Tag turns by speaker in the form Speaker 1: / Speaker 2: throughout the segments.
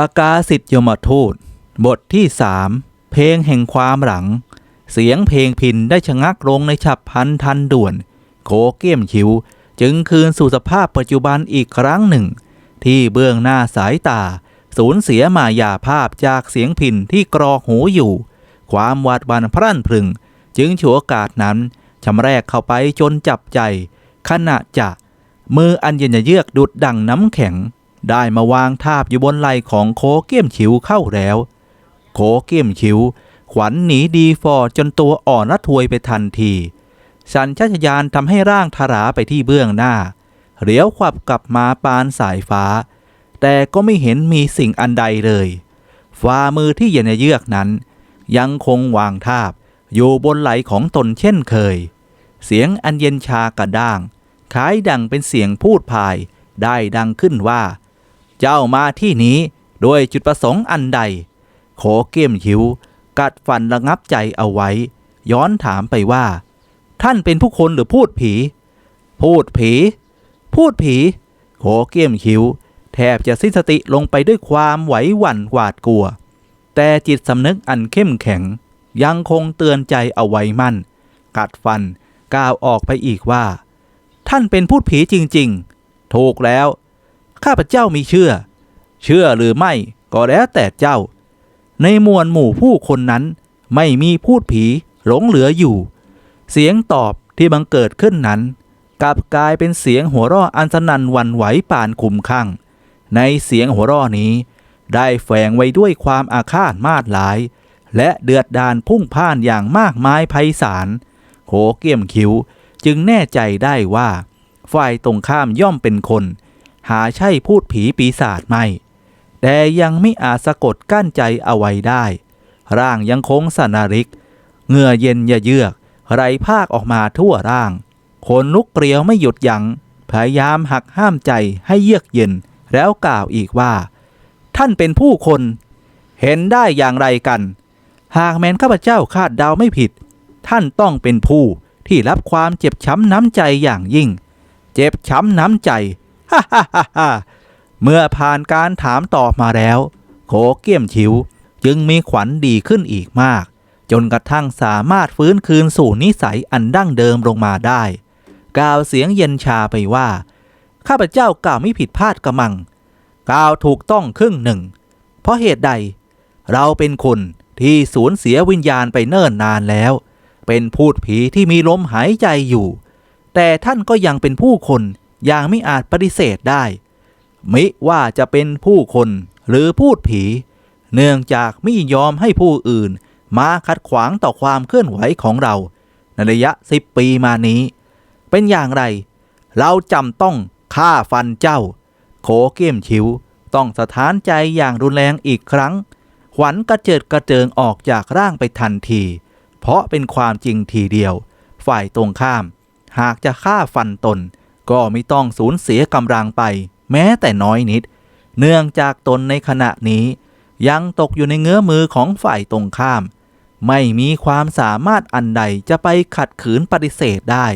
Speaker 1: ปากาสิทธิยมทูต บทที่สามเพลงแห่งความหลัง เสียงเพลงพินได้ชะงักลงในฉับพันทันด่วนโขเกี้ยมชิว จึงคืนสู่สภาพปัจจุบันอีกครั้งหนึ่ง ที่เบื้องหน้าสายตา สูญเสียมายาภาพจากเสียงพินที่กรอกหูอยู่ ความหวาดหวันพรั่นพรึง จึงฉวยโอกาสนั้นชำแรกเข้าไปจนจับใจ ขณะจะมืออันเย็นเยือกดุดดังน้ำแข็ง ได้มาวางทาบอยู่บนไหล่ของโคเกี้ยมฉิวเข้าแล้ว โคเกี้ยมฉิว ขวัญหนีดีฟอจนตัวอ่อนระทวยไปทันที สัญชาตญาณทำให้ร่างทาราไปที่เบื้องหน้าเหลียวขวับกลับมาปานสายฟ้า แต่ก็ไม่เห็นมีสิ่งอันใดเลยฝ่ามือที่เย็นเยือกนั้น ยังคงวางทาบอยู่บนไหลของตนเช่นเคย เสียงอันเย็นชากระด้างคล้ายดังเป็นเสียงพูดพายได้ดังขึ้นว่า เจ้ามาที่นี้โดยจุดประสงค์อันใด โขเกี้ยมหิว กัดฟันระงับใจเอาไว้ ย้อนถามไปว่า ท่านเป็นผู้คนหรือพูดผี พูดผี พูดผี โขเกี้ยมหิว แทบจะสิ้นสติลงไปด้วยความไหวหวั่นหวาดกลัว แต่จิตสำนึกอันเข้มแข็ง ยังคงเตือนใจเอาไว้มั่น กัดฟันก้าวออกไปอีกว่า ท่านเป็นพูดผีจริง ๆ ถูกแล้ว ข้าพเจ้ามีเชื่อ เชื่อหรือไม่ก็แล้วแต่เจ้า ในมวลหมู่ผู้คนนั้น ไม่มีพูดผีหลงเหลืออยู่ เสียงตอบที่บังเกิดขึ้นนั้นกลับกลายเป็นเสียงหัวเราะอันสนั่นวันไหวป่านคุมข้างในเสียงหัวเราะนี้ ได้แฝงไว้ด้วยความอาฆาตมาดหลาย และเดือดดานพุ่งพ่านอย่างมากมายไพศาลโขเกี่ยมคิ้วจึงแน่ใจได้ว่า ฝ่ายตรงข้ามย่อมเป็นคน หาใช่พูดผีปีศาจไม่ แต่ยังไม่อาจสะกดกั้นใจเอาไว้ได้ ร่างยังคงสนาริก เหงื่อเย็นยะเยือกไหลภาคออกมาทั่วร่างขนลุกเกลียวไม่หยุดยัง้งพยายามหักห้ามใจให้เยือกเย็นแล้วกล่าวอีกว่า ท่านเป็นผู้คน เห็นได้อย่างไรกัน หากแม้นข้าพเจ้าคาดเดาไม่ผิด ท่านต้องเป็นผู้ที่รับความเจ็บช้ำน้ำใจอย่างยิ่ง เจ็บช้ำน้ำใจ ฮ่าฮ่าฮ่าเมื่อผ่านการถามตอบมาแล้ว โขเกี้ยมชิวจึงมีขวัญดีขึ้นอีกมาก จนกระทั่งสามารถฟื้นคืนสู่นิสัยอันดั้งเดิมลงมาได้ กล่าวเสียงเย็นชาไปว่า ข้าพเจ้ากล่าวไม่ผิดพลาดกระมัง กล่าวถูกต้องครึ่งหนึ่ง เพราะเหตุใด เราเป็นคนที่สูญเสียวิญญาณไปเนิ่นนานแล้ว เป็นพูดผีที่มีลมหายใจอยู่ แต่ท่านก็ยังเป็นผู้คน อย่างไม่อาจปฏิเสธได้ มิว่าจะเป็นผู้คนหรือพูดผี เนื่องจากไม่ยอมให้ผู้อื่น มาขัดขวางต่อความเคลื่อนไหวของเรา ในระยะสิบปีมานี้ เป็นอย่างไร เราจำต้องฆ่าฟันเจ้า โขเกี้ยมชิวต้องสถานใจอย่างรุนแรงอีกครั้ง ขวัญกระเจิดกระเจิงออกจากร่างไปทันที เพราะเป็นความจริงทีเดียว ฝ่ายตรงข้าม หากจะฆ่าฟันตน ก็ไม่ต้องสูญเสียกำลังไป แม้แต่น้อยนิด เนื่องจากตนในขณะนี้ ยังตกอยู่ในเงื้อมือของฝ่ายตรงข้าม ไม่มีความสามารถอันใดจะไปขัดขืนปฏิเสธได้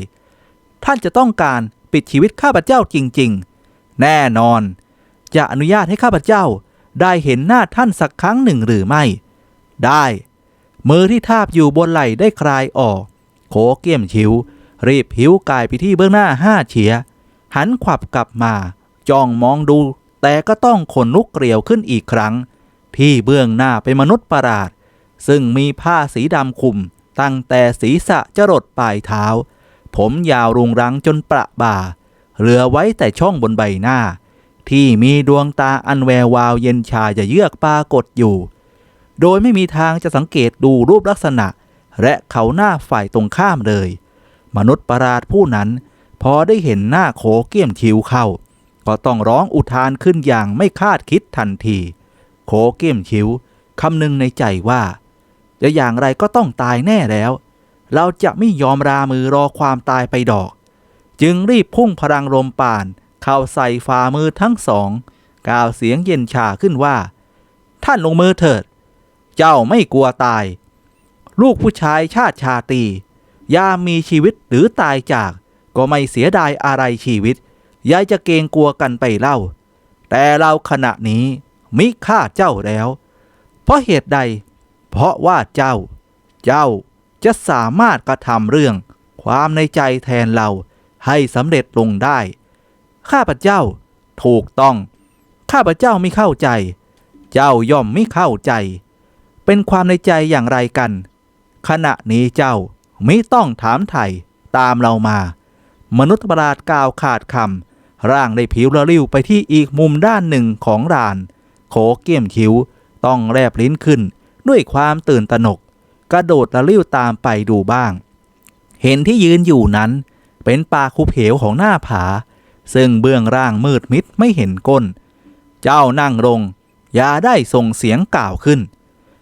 Speaker 1: ท่านจะต้องการปิดชีวิตข้าพเจ้าจริง ๆ แน่นอน จะอนุญาตให้ข้าพเจ้าได้เห็นหน้าท่านสักครั้งหนึ่งหรือไม่ ได้ มือที่ทาบอยู่บนไหล่ได้คลายออกโขเกี้ยมชิว รีบหิวกายไปที่เบื้องหน้าห้าเฉีย หันขวับกลับมาจ้องมองดู แต่ก็ต้องขนลุกเกลียวขึ้นอีกครั้ง ที่เบื้องหน้าเป็นมนุษย์ประหลาด ซึ่งมีผ้าสีดำคลุม ตั้งแต่ศีรษะจรดปลายเท้า ผมยาวรุงรังจนประบ่า เหลือไว้แต่ช่องบนใบหน้า ที่มีดวงตาอันแวววาวเย็นชาจะเยือกปรากฏอยู่ โดยไม่มีทางจะสังเกตดูรูปลักษณะ และเขาหน้าฝ่ายตรงข้ามเลย มนุษย์ประหลาดผู้นั้น พอได้เห็นหน้าโขเกี้ยมชิวเข้า ก็ต้องร้องอุทานขึ้นอย่างไม่คาดคิดทันที โขเกี้ยมชิวคำนึงในใจว่า จะอย่างไรก็ต้องตายแน่แล้ว เราจะไม่ยอมรามือรอความตายไปดอก จึงรีบพุ่งพลังลมป่าน เข้าใส่ฝ่ามือทั้งสองกล่าวเสียงเย็นชาขึ้นว่า ท่านลงมือเถิด เจ้าไม่กลัวตาย ลูกผู้ชายชาติชาตี ยามมีชีวิตหรือตายจาก ก็ไม่เสียดายอะไรชีวิต ยายจะเกรงกลัวกันไปเล่า แต่เราขณะนี้มิฆ่าเจ้าแล้ว เพราะเหตุใด เพราะว่าเจ้า เจ้าจะสามารถกระทำเรื่อง ความในใจแทนเราให้สำเร็จลงได้ ข้าพเจ้าถูกต้อง ข้าพเจ้าไม่เข้าใจ เจ้าย่อมไม่เข้าใจ เป็นความในใจอย่างไรกัน ขณะนี้เจ้า ไม่ต้องถามไถ่ตามเรามา มนุษย์ประหลาดกล่าวขาดคำร่างได้ผิวระริ้วไปที่อีกมุมด้านหนึ่งของราน โขเกี้ยมคิ้ว ต้องแลบลิ้นขึ้น ด้วยความตื่นตระหนก กระโดดระลิ้วตามไปดูบ้าง เห็นที่ยืนอยู่นั้น เป็นป่าคุบเหวของหน้าผา ซึ่งเบื้องร่างมืดมิดไม่เห็นก้น เจ้านั่งลงอย่าได้ส่งเสียงกล่าวขึ้น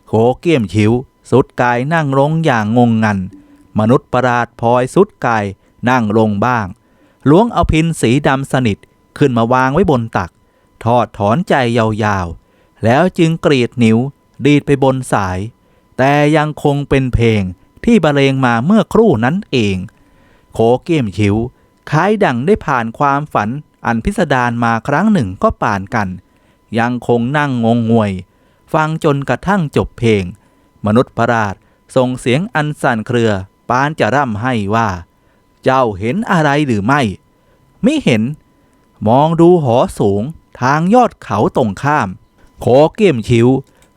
Speaker 1: โขเกี้ยมคิ้วสุดกายนั่งลงอย่างงงงัน มนุษย์ประหลาดพลอยสุดกายนั่งลงบ้าง ล้วงเอาพินสีดำสนิทขึ้นมาวางไว้บนตัก ทอดถอนใจยาวๆ แล้วจึงกรีดนิ้ว ดีดไปบนสาย แต่ยังคงเป็นเพลงที่บรรเลงมาเมื่อครู่นั้นเองโขเกี้ยมคิ้วคล้ายดังได้ผ่านความฝันอันพิสดารมาครั้งหนึ่งก็ป่านกัน ยังคงนั่งงงงวย ฟังจนกระทั่งจบเพลง มนุษย์ประหลาดส่งเสียงอันสั่นเครือ ปานจะร่ำให้ว่า เจ้าเห็นอะไรหรือไม่ ไม่เห็น มองดูหอสูงทางยอดเขาตรงข้าม โขเกี้ยมชิว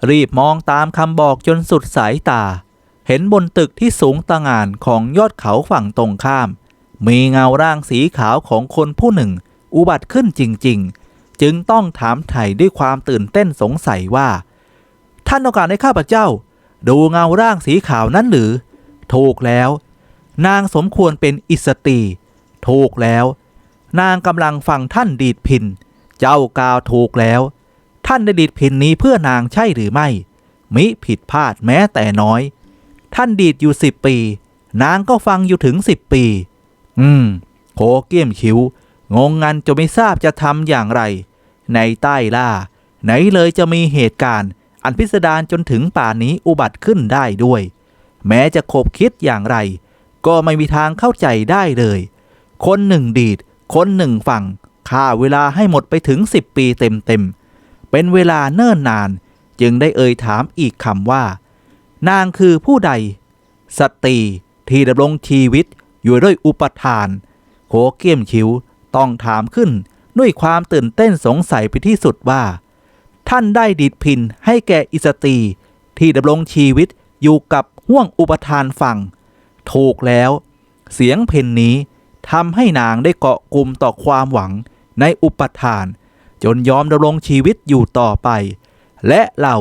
Speaker 1: รีบมองตามคำบอกจนสุดสายตา เห็นบนตึกที่สูงตะงานของยอดเขาฝั่งตรงข้าม มีเงาร่างสีขาวของคนผู้หนึ่ง อุบัติขึ้นจริง ๆ จึงต้องถามไถ่ด้วยความตื่นเต้นสงสัยว่า ท่านต้องการให้ข้าพเจ้า ดูเงาร่างสีขาวนั้นหรือ ถูกแล้ว นางสมควรเป็นอิสตีถูกแล้ว นางกำลังฟังท่านดีดพิน เจ้ากาวถูกแล้ว ท่านได้ดีดพินนี้เพื่อนางใช่หรือไม่ มิผิดพลาดแม้แต่น้อย ท่านดีดอยู่สิบปี นางก็ฟังอยู่ถึงสิบปี อืม โคเกี้ยมคิ้ว งงงันจะไม่ทราบจะทำอย่างไร ในใต้ล่า ไหนเลยจะมีเหตุการณ์ อันพิสดารจนถึงป่านนี้อุบัติขึ้นได้ด้วย แม้จะคบคิดอย่างไร ก็ไม่มีทางเข้าใจได้เลย คนหนึ่งดีด คนหนึ่งฟังค่าเวลาให้หมดไปถึงสิบปีเต็มๆ เป็นเวลาเนิ่นนาน จึงได้เอ่ยถามอีกคำว่า นางคือผู้ใด สตรีที่ดำรงชีวิตอยู่ด้วยอุปทานโคเกี้ยมคิ้วต้องถามขึ้นด้วยความตื่นเต้นสงสัยไปที่สุดว่า ท่านได้ดิดพินให้แก่อิสตรีที่ดำรงชีวิตอยู่กับ ห่วงอุปทานฟังถูกแล้ว เสียงเพนนี้ทำให้นางได้เกาะกลุ่มต่อความหวังในอุปทาน จนยอมดำรงชีวิตอยู่ต่อไป และเรา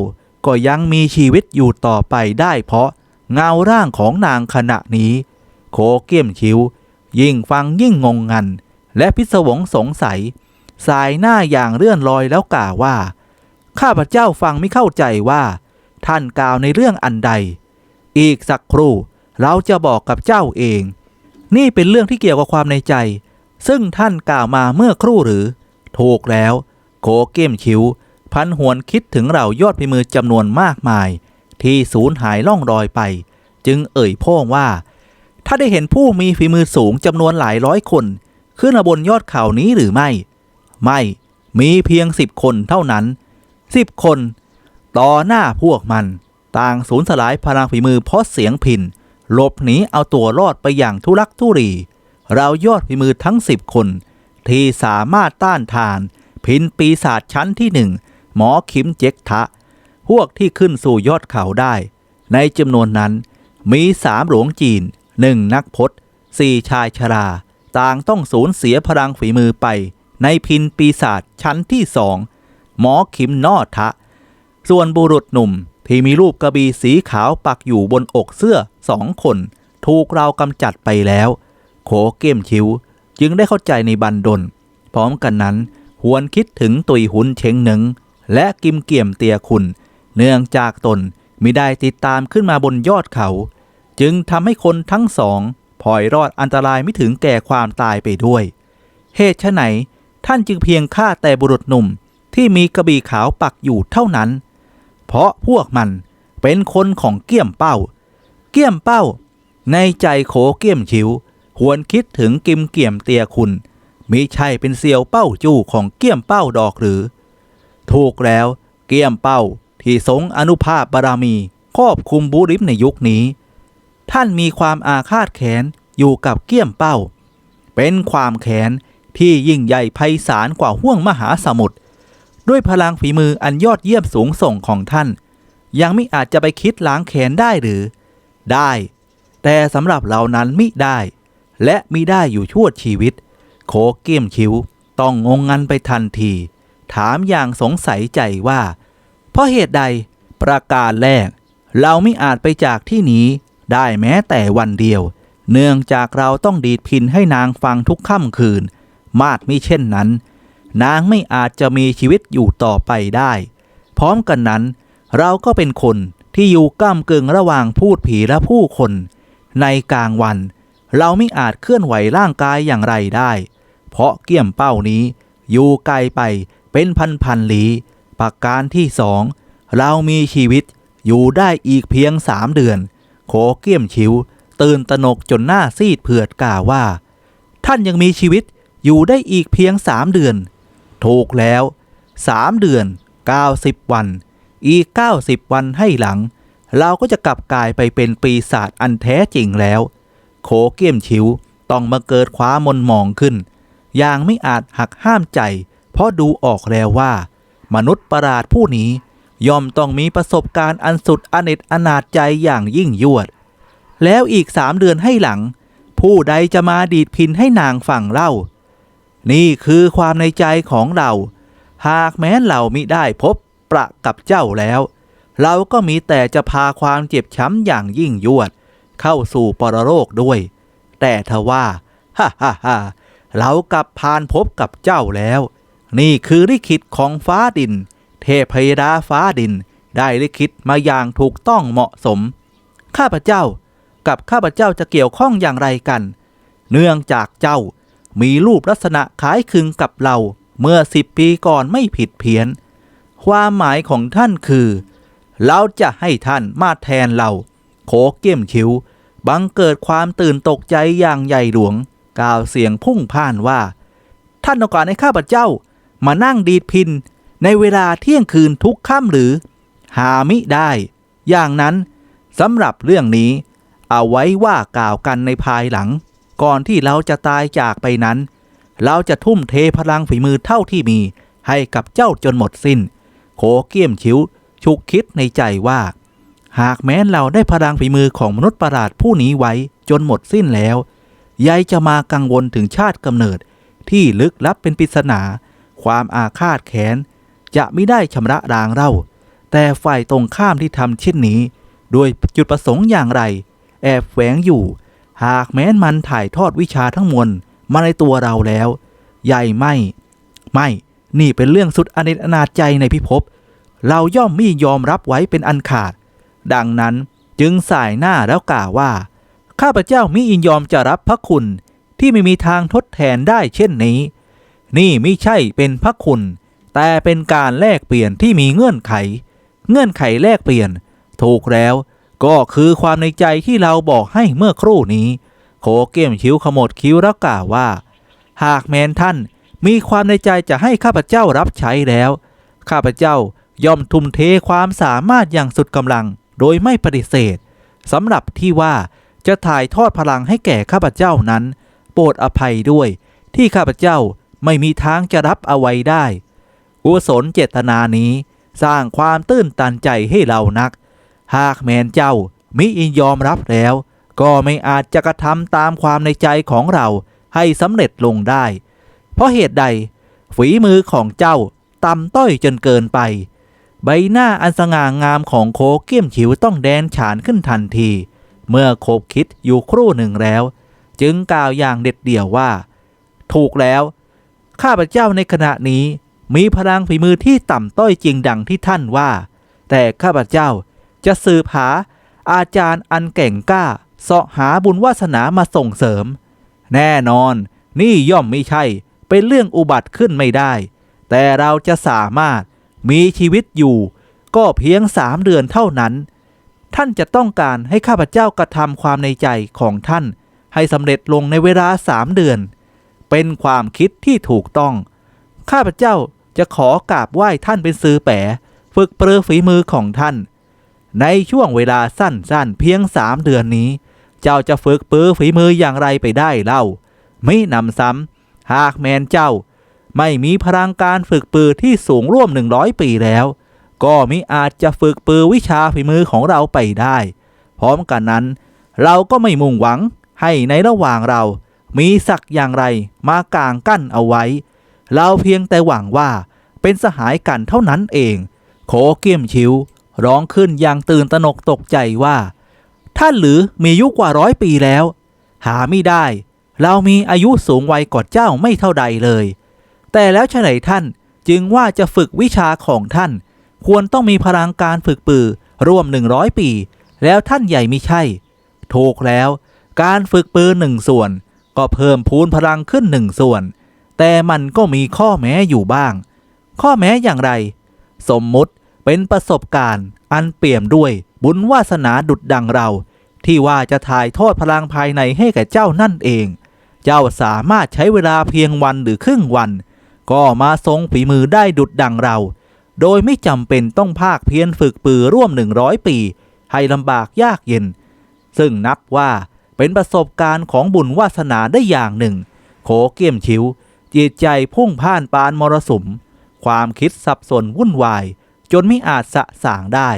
Speaker 1: ก็ยังมีชีวิตอยู่ต่อไปได้เพราะเงาร่างของนางขณะนี้ โคเกี้ยมคิ้ว ยิ่งฟังยิ่งงงงัน และพิศวงสงสัย สายหน้าอย่างเลื่อนลอยแล้วกล่าวว่า ข้าพเจ้าฟังไม่เข้าใจว่า ท่านกล่าวในเรื่องอันใด อีกสักครู่ เราจะบอกกับเจ้าเอง นี่เป็นเรื่องที่เกี่ยวกับความในใจ ซึ่งท่านกล่าวมาเมื่อครู่หรือ ถูกแล้ว โคเก้มคิ้ว พันหวนคิดถึงเรายอดพิมือจำนวนมากมาย ที่สูญหายล่องรอยไป จึงเอ่ยโพ่งว่า ถ้าได้เห็นผู้มีฝีมือสูงจำนวนหลายร้อยคน ขึ้นมาบนยอดเขานี้หรือไม่ ไม่มีเพียงสิบคนเท่านั้นสิบคน ต่อหน้าพวกมัน ต่างสูญสลายพลังฝีมือเพราะเสียงพินหลบหนีเอาตัวรอดไปอย่างทุลักทุรีเรายอดฝีมือทั้งสิบคน ที่สามารถต้านทาน พินปีศาจชั้นที่หนึ่งหมอขิมเจ็กทะ พวกที่ขึ้นสู่ยอดเขาได้ ในจำนวนนั้น มีสามหลวงจีนหนึ่งนักพจน์สี่ชายชรา ต่างต้องสูญเสียพลังฝีมือไป ในพินปีศาจชั้นที่สองหมอขิมนอทะ ส่วนบุรุษหนุ่ม ที่มีรูปกระบี่สีขาวปักอยู่บนอกเสื้อสองคน ถูกเรากำจัดไปแล้ว โขเก้มคิ้วจึงได้เข้าใจในบันดล พร้อมกันนั้นหวนคิดถึงตุยหุนเชงหนึ่ง และกิมเกี่ยมเตียคุณ เนื่องจากตนมิได้ติดตามขึ้นมาบนยอดเขา จึงทำให้คนทั้งสองพลอยรอดอันตรายไม่ถึงแก่ความตายไปด้วย เหตุไฉนท่านจึงเพียงฆ่าแต่บุรุษหนุ่มที่มีกระบี่ขาวปักอยู่เท่านั้น เพราะพวกมันเป็นคนของเกี้ยมเป้า เกี้ยมเป้า ในใจโขเกี้ยมชิวหวนคิดถึงกิมเกี่ยมเตียคุณมิใช่เป็นเซียวเป้าจู้ของเกี้ยมเป้าดอกหรือ ถูกแล้วเกี่ยมเป้าที่ทรงอนุภาพบารมีครอบคุมบุริมในยุคนี้ ท่านมีความอาฆาตแค้นอยู่กับเกี่ยมเป้า เป็นความแค้นที่ยิ่งใหญ่ไพศาลกว่าห้วงมหาสมุทร ด้วยพลังฝีมืออันยอดเยี่ยมสูงส่งของท่าน ยังไม่อาจจะไปคิดล้างแค้นได้หรือ ได้ แต่สำหรับเรานั้นมิได้ และมิได้อยู่ชั่วชีวิต โคเกียมคิ้ว ต้องงงงันไปทันที ถามอย่างสงสัยใจว่า เพราะเหตุใดประการแรก เราไม่อาจไปจากที่นี้ได้แม้แต่วันเดียว เนื่องจากเราต้องดีดพินให้นางฟังทุกค่ำคืน มาดมิเช่นนั้น นางไม่อาจจะมีชีวิตอยู่ต่อไปได้ พร้อมกันนั้น เราก็เป็นคนที่อยู่ก้ามกึ่งระหว่างพูดผีและผู้คน ในกลางวัน เราไม่อาจเคลื่อนไหวร่างกายอย่างไรได้ เพราะเกี่ยมเป้านี้อยู่ไกลไปเป็นพันพันลี้ประการที่สองเรามีชีวิตอยู่ได้อีกเพียงสามเดือน โขเกี่ยมชิว ตื่นตนกจนหน้าซีดเผือดกล่าวว่า ท่านยังมีชีวิตอยู่ได้อีกเพียงสามเดือน ถูกแล้วสามเดือน 90 วัน อีก 90 วันให้หลัง เราก็จะกลับกลายไปเป็นปีศาจอันแท้จริงแล้วโขเกี่ยมชิวต้องมาเกิดคว้ามนหมองขึ้น อย่างไม่อาจหักห้ามใจ เพราะดูออกแล้วว่า มนุษย์ประหลาดผู้นี้ ย่อมต้องมีประสบการณ์อันสุดอเนจอนาจใจอย่างยิ่งยวด แล้วอีกสามเดือนให้หลัง ผู้ใดจะมาดีดพินให้นางฟังเล่า นี่คือความในใจของเรา หากแม้เรามิได้พบประกับเจ้าแล้ว เราก็มีแต่จะพาความเจ็บช้ำอย่างยิ่งยวด เข้าสู่ปรโลกด้วย แต่ทว่าฮ่าฮ่าฮ่าเรากลับพานพบกับเจ้าแล้ว นี่คือลิขิตของฟ้าดิน เทพยดาฟ้าดิน ได้ลิขิตมาอย่างถูกต้องเหมาะสม ข้าพเจ้ากับข้าพเจ้าจะเกี่ยวข้องอย่างไรกัน เนื่องจากเจ้า มีรูปลักษณะคล้ายคลึงกับเราเมื่อสิบปีก่อนไม่ผิดเพี้ยน ความหมายของท่านคือ เราจะให้ท่านมาแทนเรา โคเกี้ยมคิ้ว บังเกิดความตื่นตกใจอย่างใหญ่หลวง กล่าวเสียงพุ่งพ่านว่า ท่านต้องการให้ข้าพเจ้า มานั่งดีดพิน ในเวลาเที่ยงคืนทุกค่ำหรือ หามิได้ อย่างนั้นสำหรับเรื่องนี้ เอาไว้ว่ากล่าวกันในภายหลัง ก่อนที่เราจะตายจากไปนั้น เราจะทุ่มเทพลังฝีมือเท่าที่มี ให้กับเจ้าจนหมดสิน้น โคเกี้ยมชิวฉุกคิดในใจว่า หากแม้นเราได้พลังฝีมือของมนุษย์ประหลาดผู้นี้ไว้จนหมดสิ้นแล้วยายจะมากังวลถึงชาติกำเนิดที่ลึกลับเป็นปริศนา ความอาฆาตแค้นจะไม่ได้ชำระรางเรา แต่ฝ่ายตรงข้ามที่ทำเช่นนี้ โดยจุดประสงค์อย่างไร แอบแฝงอยู่ หากแม้นมันถ่ายทอดวิชาทั้งมวลมาในตัวเราแล้ว ใหญ่ไม่ ไม่ นี่เป็นเรื่องสุดอเนจอนาจใจในพิภพ เราย่อมม่ยอมรับไว้เป็นอันขาด ดังนั้นจึงสายหน้าแล้วกล่าวว่า ข้าพเจ้ามิยินยอมจะรับพระคุณที่ไม่มีทางทดแทนได้เช่นนี้ นี่ไม่ใช่เป็นพระคุณ แต่เป็นการแลกเปลี่ยนที่มีเงื่อนไข เงื่อนไขแลกเปลี่ยน ถูกแล้ว ก็คือความในใจที่เราบอกให้เมื่อครู่นี้ โคเกียมคิ้วขมวดคิ้วแล้วกล่าวว่า หากแมนท่านมีความในใจจะให้ข้าพเจ้ารับใช้แล้ว ข้าพเจ้าย่อมทุ่มเทความสามารถอย่างสุดกำลัง โดยไม่ปฏิเสธสำหรับที่ว่าจะถ่ายทอดพลังให้แก่ข้าพเจ้านั้น โปรดอภัยด้วย ที่ข้าพเจ้าไม่มีทางจะรับเอาไว้ได้กุศลเจตนานี้ สร้างความตื้นตันใจให้เรานัก หากแมนเจ้ามิอินยอมรับแล้ว ก็ไม่อาจจะกระทำตามความในใจของเราให้สำเร็จลงได้ เพราะเหตุใด ฝีมือของเจ้าต่ำต้อยจนเกินไป ใบหน้าอันสง่างามของโคเกี้ยมฉิวต้องแดนฉานขึ้นทันที เมื่อโคบคิดอยู่ครู่หนึ่งแล้ว จึงกล่าวอย่างเด็ดเดี่ยวว่า ถูกแล้ว ข้าพเจ้าในขณะนี้มีพลังฝีมือที่ต่ำต้อยจริงดังที่ท่านว่า แต่ข้าพเจ้า จะสืบหาอาจารย์อันเก่งกล้าเสาะหาบุญวาสนามาส่งเสริม แน่นอน นี่ย่อมไม่ใช่ เป็นเรื่องอุบัติขึ้นไม่ได้ แต่เราจะสามารถมีชีวิตอยู่ ก็เพียงสามเดือนเท่านั้น ท่านจะต้องการให้ข้าพเจ้ากระทำความในใจของท่าน ให้สำเร็จลงในเวลาสามเดือน เป็นความคิดที่ถูกต้อง ข้าพเจ้าจะขอกราบไหว้ท่านเป็นซื้อแปะฝึกเปรือฝีมือของท่าน ในช่วงเวลาสั้นๆ เพียงสามเดือนนี้ เจ้าจะฝึกปือฝีมืออย่างไรไปได้เล่า ไม่นำซ้ำหากแมนเจ้า ไม่มีพลังการฝึกปือที่สูงร่วม100ปีแล้ว ก็มิอาจจะฝึกปือวิชาฝีมือของเราไปได้ พร้อมกันนั้น เราก็ไม่มุ่งหวังให้ในระหว่างเรา มีศักอย่างไรมากางกั้นเอาไว้ เราเพียงแต่หวังว่าเป็นสหายกันเท่านั้นเองโขเกียมชิว ร้องขึ้นอย่างตื่นตระหนกตกใจว่า ท่านหรือมีอายุกว่าร้อยปีแล้ว หาไม่ได้ เรามีอายุสูงวัยกว่าเจ้าไม่เท่าใดเลย แต่แล้วฉไหนท่านจึงว่าจะฝึกวิชาของท่าน ควรต้องมีพลังการฝึกปือร่วม100ปี แล้วท่านใหญ่ไม่ใช่ถูกแล้ว การฝึกปืนหนึ่งส่วน ก็เพิ่มพูนพลังขึ้นหนึ่งส่วน แต่มันก็มีข้อแม้อยู่บ้าง ข้อแม้อย่างไร สมมุติ เป็นประสบการณ์อันเปี่ยมด้วยบุญวาสนาดุดดังเรา ที่ว่าจะถ่ายทอดพลังภายในให้แก่เจ้านั่นเอง เจ้าสามารถใช้เวลาเพียงวันหรือครึ่งวัน ก็มาทรงฝีมือได้ดุดดังเรา โดยไม่จำเป็นต้องภาคเพียรฝึกปือร่วม 100 ปี ให้ลำบากยากเย็น ซึ่งนับว่าเป็นประสบการณ์ของบุญวาสนาได้อย่างหนึ่ง โขเกี่ยมชิวจิตใจพุ่งพ่านปานมรสุม ความคิดสับสนวุ่นวาย จนไม่อาจสะสางได้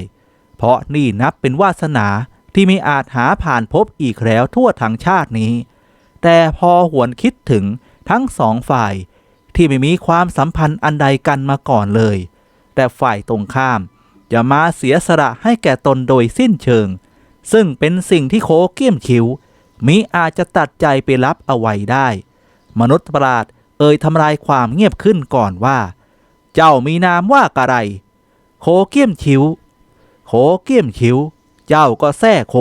Speaker 1: เพราะนี่นับเป็นวาสนาที่ไม่อาจหาผ่านพบอีกแล้วทั่วทั้งชาตินี้ แต่พอหวนคิดถึงทั้งสองฝ่ายที่ไม่มีความสัมพันธ์อันใดกันมาก่อนเลย แต่ฝ่ายตรงข้ามจะมาเสียสละให้แก่ตนโดยสิ้นเชิง ซึ่งเป็นสิ่งที่โคเกี้ยมคิวมิอาจจะตัดใจไปรับเอาไว้ได้ มนุษย์ประหลาดเอ่ยทำลายความเงียบขึ้นก่อนว่า เจ้ามีนามว่ากะไร โคเกี้ยมชิวโขเกี้ยมชิวเจ้าก็แท้โข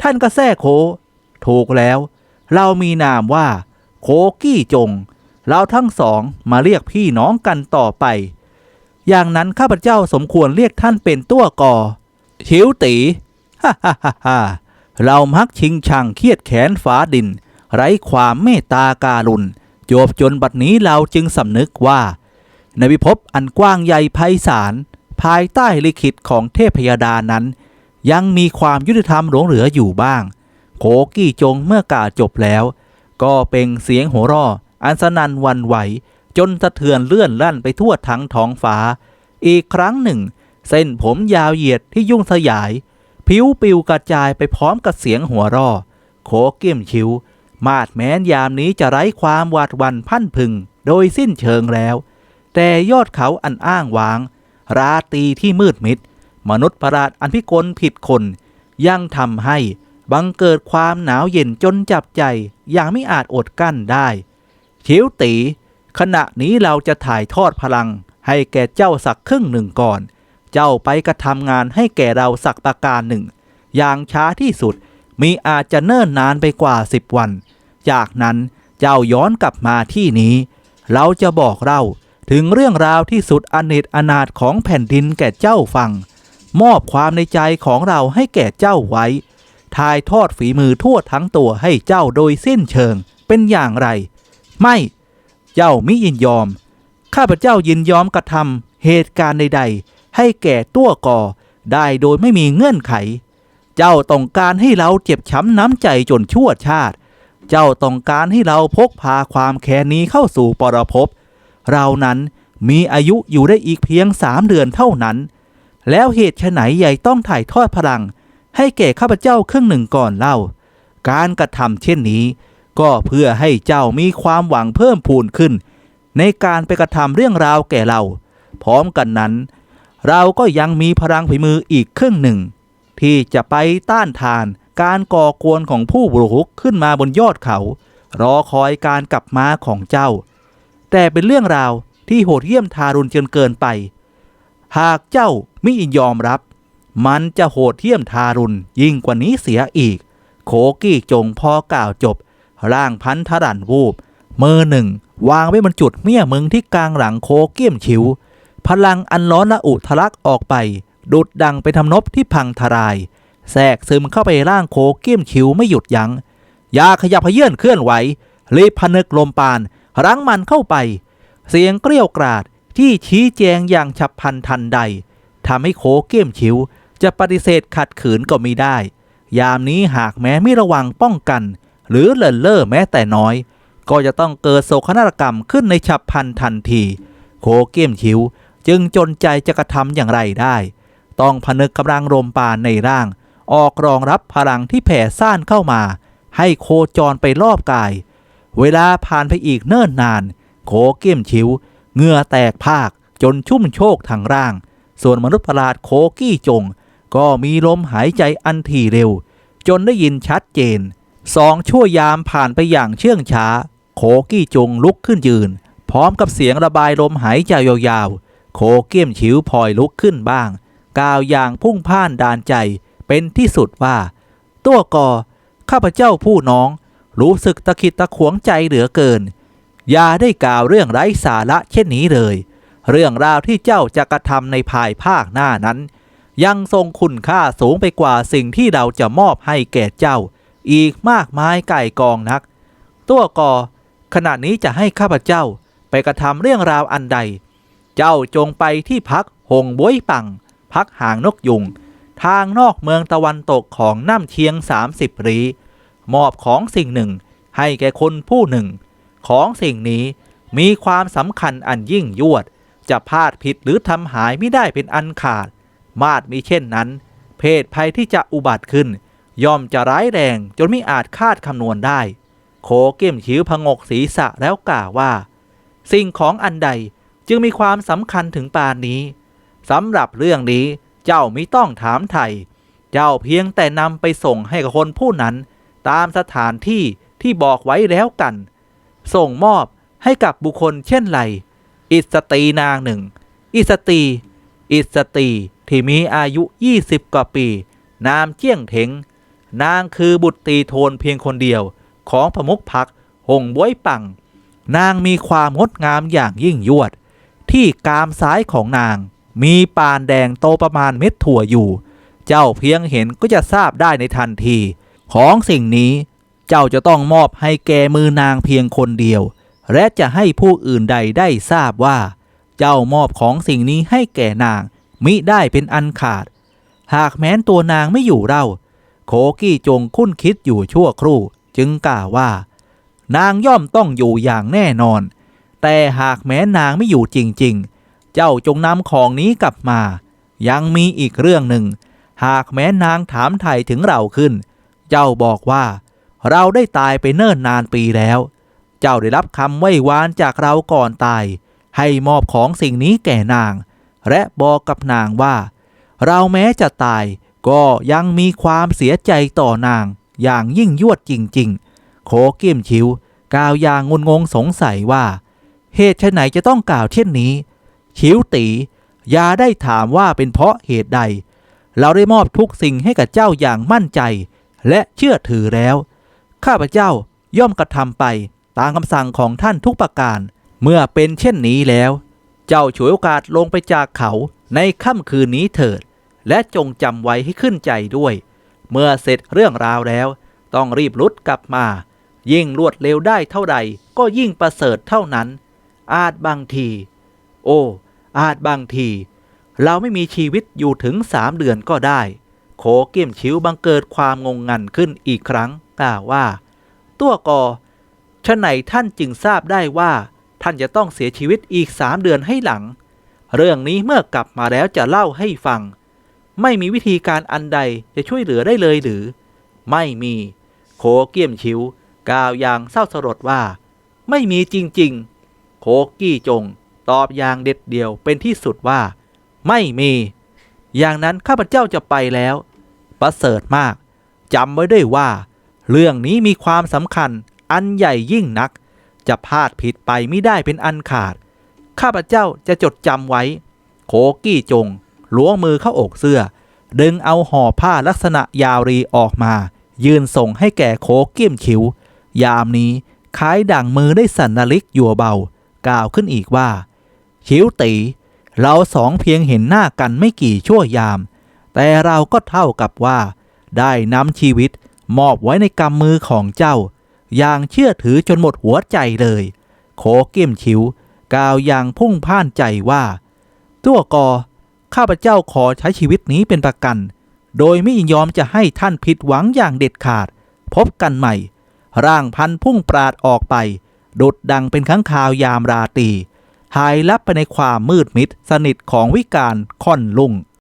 Speaker 1: ท่านก็แท้โข ถูกแล้ว เรามีนามว่าโคกี้จง เราทั้งสองมาเรียกพี่น้องกันต่อไป อย่างนั้นข้าพเจ้าสมควรเรียกท่านเป็นตัวกอชิวตีฮ่าฮ่าฮ่าเรามักชิงชังเครียดแขนฟ้าดิน ไร้ความเมตตาการุณจบจนบัดนี้เราจึงสำนึกว่า ในวิภพอันกว้างใหญ่ไพศาล ภายใต้ลิขิตของเทพยดานั้น ยังมีความยุติธรรมหลงเหลืออยู่บ้างโขกี้จงเมื่อกล่าวจบแล้ว ก็เป็นเสียงโห่ร้ออันสนันวันไหว จนสะเทือนเลื่อนลั่นไปทั่วทั้งท้องฟ้า อีกครั้งหนึ่ง เส้นผมยาวเหยียดที่ยุ่งสยาย ผิวปิวกระจายไปพร้อมกับเสียงหัวเร่อโขเกี้ยมชิวมาดแม้นยามนี้จะไร้ความหวาดวันพันพึง โดยสิ้นเชิงแล้ว แต่ยอดเขาอันอ้างว้าง ราตรีที่มืดมิด มนุษย์ประหลาดอันพิกลผิดคน ยังทำให้บังเกิดความหนาวเย็นจนจับใจ อย่างไม่อาจอดกั้นได้ชิวตี ขณะนี้เราจะถ่ายทอดพลัง ให้แก่เจ้าสักครึ่งหนึ่งก่อน เจ้าไปกระทำงานให้แก่เราสักประการหนึ่ง อย่างช้าที่สุดมีอาจจะเนิ่นนานไปกว่าสิบวัน จากนั้นเจ้าย้อนกลับมาที่นี้ เราจะบอกเรา ถึงเรื่องราวที่สุดอเนจอนาถของแผ่นดินแก่เจ้าฟัง มอบความในใจของเราให้แก่เจ้าไว้ถ่ายทอดฝีมือทั่วทั้งตัวให้เจ้าโดยสิ้นเชิงเป็นอย่างไร ไม่ เจ้ามิยินยอม ข้าพเจ้ายินยอมกระทำเหตุการณ์ใด ๆ ให้แก่ตัวก่อได้โดยไม่มีเงื่อนไข เจ้าต้องการให้เราเจ็บช้ำน้ำใจจนชั่วชาติ เจ้าต้องการให้เราพกพาความแค้นนี้เข้าสู่ปรภพ เรานั้นมีอายุอยู่ได้อีกเพียงสามเดือนเท่านั้น แล้วเหตุไฉนใหญ่ต้องถ่ายทอดพลัง ให้แก่ข้าพเจ้าครึ่งหนึ่งก่อนเล่า การกระทำเช่นนี้ ก็เพื่อให้เจ้ามีความหวังเพิ่มพูนขึ้น ในการไปกระทำเรื่องราวแก่เรา พร้อมกันนั้น เราก็ยังมีพลังฝีมืออีกครึ่งหนึ่ง ที่จะไปต้านทานการก่อกวนของผู้บุกรุกขึ้นมาบนยอดเขา รอคอยการกลับมาของเจ้า แต่เป็นเรื่องราวที่โหดเหี้ยมทารุณจนเกินไป หากเจ้าไม่ยินยอมรับ มันจะโหดเหี้ยมทารุณยิ่งกว่านี้เสียอีกโขกี้จงพอกล่าวจบ ร่างพันธรันวูบมือหนึ่ง วางไว้บนจุดเมี่ยมึงที่กลางหลังโคเกี้ยมชิว พลังอันร้อนละอุทะลักออกไปดุดดังไปทำนบที่พังทลาย แทรกซึมเข้าไปร่างโคเกี้ยมชิวไม่หยุดยัง้ง ยาขยับเยื่นเคลื่อนไหวรีบพนึกลมปาน รั้งมันเข้าไป เสียงเกลี้ยวกราดที่ชี้แจงอย่างฉับพลันทันใดทำให้โคเกี้ยมชิว จะปฏิเสธขัดขืนก็ไม่ได้ ยามนี้หากแม้ไม่ระวังป้องกัน หรือเลินเล่อแม้แต่น้อย ก็จะต้องเกิดโศกนาฏกรรมขึ้นในฉับพลันทันที โคเกี้ยมชิว จึงจนใจจะกระทำอย่างไรได้ ต้องผนึกกำลังลมปานในร่าง ออกรองรับพลังที่แผ่ซ่านเข้ามา ให้โคจรไปรอบกาย เวลาผ่านไปอีกเนิ่นนานโคเกี้ยมชิวเหงื่อแตกภาคจนชุ่มโชกทางร่าง ส่วนมนุษย์ประหลาดโคกี้จง ก็มีลมหายใจอันถี่เร็ว จนได้ยินชัดเจน สองชั่วยามผ่านไปอย่างเชื่องช้า โคกี้จงลุกขึ้นยืน พร้อมกับเสียงระบายลมหายใจยาวๆ โคเกี้ยมฉิวพลอยลุกขึ้นบ้าง กล่าวอย่างพุ่งพ่านดานใจเป็นที่สุดว่า ตัวกอข้าพเจ้าผู้น้อง รู้สึกตะขิดตะขวงใจเหลือเกิน อย่าได้กล่าวเรื่องไร้สาระเช่นนี้เลย เรื่องราวที่เจ้าจะกระทำในภายภาคหน้านั้น ยังทรงคุณค่าสูงไปกว่าสิ่งที่เราจะมอบให้แก่เจ้า อีกมากมายไก่กองนัก ตัวกอขณะนี้จะให้ข้าพเจ้าไปกระทำเรื่องราวอันใด เจ้าจงไปที่พักหงบวยปัง พักหางนกยุง ทางนอกเมืองตะวันตกของน้ำเชียง30รี มอบของสิ่งหนึ่ง ให้แก่คนผู้หนึ่ง ของสิ่งนี้มีความสำคัญอันยิ่งยวด จะพลาดผิดหรือทำหายไม่ได้เป็นอันขาด มาดมีเช่นนั้น เพศภัยที่จะอุบัติขึ้น ย่อมจะร้ายแรงจนไม่อาจคาดคำนวณได้ โคเก้มชิวพงกศีรษะแล้วกล่าวว่า สิ่งของอันใดจึงมีความสำคัญถึงปานนี้สำหรับเรื่องนี้เจ้าไม่ต้องถามไทย เจ้าเพียงแต่นำไปส่งให้กับคนผู้นั้น ตามสถานที่ที่บอกไว้แล้วกัน ส่งมอบให้กับบุคคลเช่นไรอิสตีนางหนึ่ง อิสตี อิสตี ที่มีอายุ 20 กว่าปี นามเจี้ยงเถง นางคือบุตรีโทนเพียงคนเดียวของพมุกพักหงบวยปัง นางมีความงดงามอย่างยิ่งยวด ที่กามซ้ายของนาง มีปานแดงโตประมาณเม็ดถั่วอยู่ เจ้าเพียงเห็นก็จะทราบได้ในทันที ของสิ่งนี้ เจ้าจะต้องมอบให้แกมือนางเพียงคนเดียว และจะให้ผู้อื่นใดได้ทราบว่า เจ้ามอบของสิ่งนี้ให้แก่นาง มิได้เป็นอันขาด หากแม้นตัวนางไม่อยู่เล่า โคกี้จงคุ้นคิดอยู่ชั่วครู่ จึงกล่าวว่า นางย่อมต้องอยู่อย่างแน่นอน แต่หากแม้นางไม่อยู่จริง ๆ เจ้าจงนำของนี้กลับมา ยังมีอีกเรื่องหนึ่ง หากแม้นางถามไถ่ถึงเราขึ้น เจ้าบอกว่า เราได้ตายไปเนิ่นนานปีแล้ว เจ้าได้รับคำไหว้วานจากเราก่อนตาย ให้มอบของสิ่งนี้แก่นาง และบอกกับนางว่า เราแม้จะตายก็ยังมีความเสียใจต่อนาง อย่างยิ่งยวดจริง ๆ โคเกียมชิวกล่าวอย่างงุนงงสงสัยว่า เหตุไฉนจะต้องกล่าวเช่นนี้ ชิวตีอย่าได้ถามว่าเป็นเพราะเหตุใด เราได้มอบทุกสิ่งให้กับเจ้าอย่างมั่นใจ และเชื่อถือแล้ว ข้าพเจ้าย่อมกระทำไปตามคำสั่งของท่านทุกประการ เมื่อเป็นเช่นนี้แล้ว เจ้าฉวยโอกาสลงไปจากเขาในค่ำคืนนี้เถิด และจงจำไว้ให้ขึ้นใจด้วย เมื่อเสร็จเรื่องราวแล้ว ต้องรีบรุดกลับมา ยิ่งรวดเร็วได้เท่าใดก็ยิ่งประเสริฐเท่านั้น อาจบางที โอ้ อาจบางที เราไม่มีชีวิตอยู่ถึงสามเดือนก็ได้ โคเกี้ยมชิวบังเกิดความงงงันขึ้นอีกครั้งกล่าวว่า ตัวกอชะไหนท่านจึงทราบได้ว่า ท่านจะต้องเสียชีวิตอีกสามเดือนให้หลัง เรื่องนี้เมื่อกลับมาแล้วจะเล่าให้ฟัง ไม่มีวิธีการอันใดจะช่วยเหลือได้เลยหรือ ไม่มี โคเกี้ยมชิวกล่าวอย่างเศร้าสลดว่า ไม่มีจริงๆ โคกี้จง ตอบอย่างเด็ดเดียวเป็นที่สุดว่า ไม่มี อย่างนั้นข้าพเจ้าจะไปแล้ว ประเสริฐมากจำไว้ด้วยว่า เรื่องนี้มีความสำคัญอันใหญ่ยิ่งนัก จะพลาดผิดไปไม่ได้เป็นอันขาด ข้าพเจ้าจะจดจำไว้ โคกี้จงล้วงมือเข้าอกเสื้อ ดึงเอาห่อผ้าลักษณะยาวรีออกมา ยืนส่งให้แก่โคกี้มชิวยามนี้คล้ายดังมือได้สันนลิกยัวเบา กล่าวขึ้นอีกว่าชิวตี เราสองเพียงเห็นหน้ากันไม่กี่ชั่วยาม แต่เราก็เท่ากับว่า ได้นำชีวิตมอบไว้ในกำมือของเจ้า อย่างเชื่อถือจนหมดหัวใจเลย โคเกี้ยมชิว กล่าวอย่างพุ่งพ่านใจว่า ตัวกอข้าพเจ้าขอใช้ชีวิตนี้เป็นประกัน โดยไม่ยินยอมจะให้ท่านผิดหวังอย่างเด็ดขาด พบกันใหม่ ร่างพันพุ่งปราดออกไปดุดดังเป็นข้างคาวยามราตรีหายลับไปในความมืดมิดสนิทของวิการค่อนลุ่ง